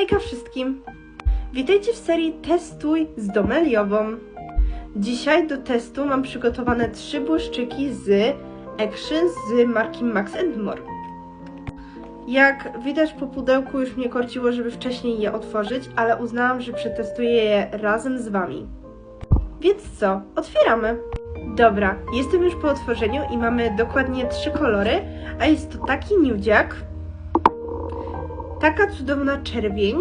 Hejka wszystkim! Witajcie w serii Testuj z Domeliową. Dzisiaj do testu mam przygotowane trzy błyszczyki z Action z marki Max More. Jak widać po pudełku już mnie korciło, żeby wcześniej je otworzyć, ale uznałam, że przetestuję je razem z Wami. Więc co? Otwieramy! Dobra, jestem już po otworzeniu i mamy dokładnie trzy kolory, a jest to taki nudziak, taka cudowna czerwień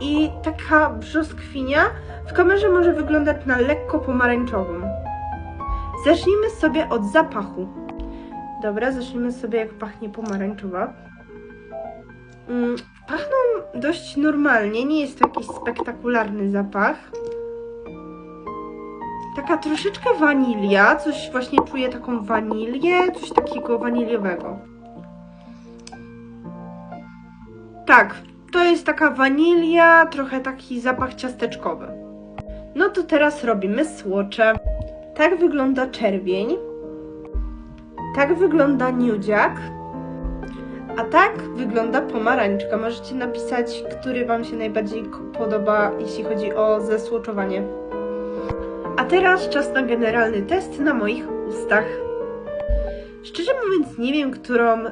i taka brzoskwinia w kamerze może wyglądać na lekko pomarańczową. Zacznijmy sobie od zapachu. Dobra, zacznijmy sobie jak pachnie pomarańczowa. Mm, pachną dość normalnie, nie jest to jakiś spektakularny zapach. Taka troszeczkę wanilia, coś właśnie czuję taką wanilię, coś takiego waniliowego. Tak, to jest taka wanilia, trochę taki zapach ciasteczkowy. No to teraz robimy słocze. Tak wygląda czerwień. Tak wygląda nudziak. A tak wygląda pomarańczka. Możecie napisać, który Wam się najbardziej podoba, jeśli chodzi o zasłoczowanie. A teraz czas na generalny test na moich ustach. Szczerze mówiąc, nie wiem, którą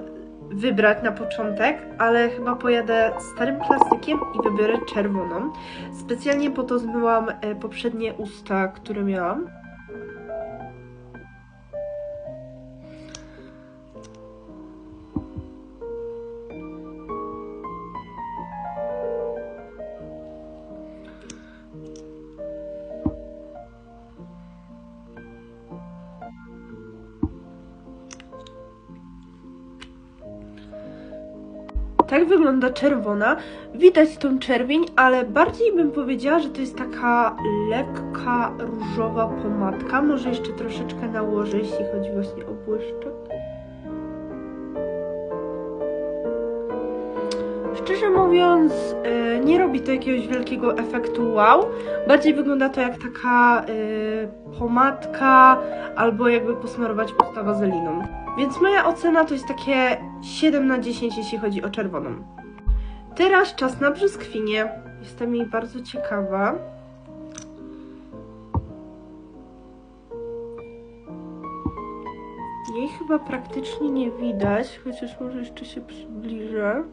wybrać na początek, ale chyba pojadę starym klasykiem i wybiorę czerwoną. Specjalnie po to zmyłam e, poprzednie usta, które miałam. Tak wygląda czerwona. Widać tą czerwień, ale bardziej bym powiedziała, że to jest taka lekka różowa pomadka. Może jeszcze troszeczkę nałożę, jeśli chodzi właśnie o błyszczek. Szczerze mówiąc, e, nie robi to jakiegoś wielkiego efektu wow. Bardziej wygląda to jak taka e, pomadka albo jakby posmarować usta wazeliną. Więc moja ocena to jest takie 7 na 10, jeśli chodzi o czerwoną. Teraz czas na brzoskwinię. Jestem jej bardzo ciekawa. Jej chyba praktycznie nie widać, chociaż może jeszcze się przybliżę.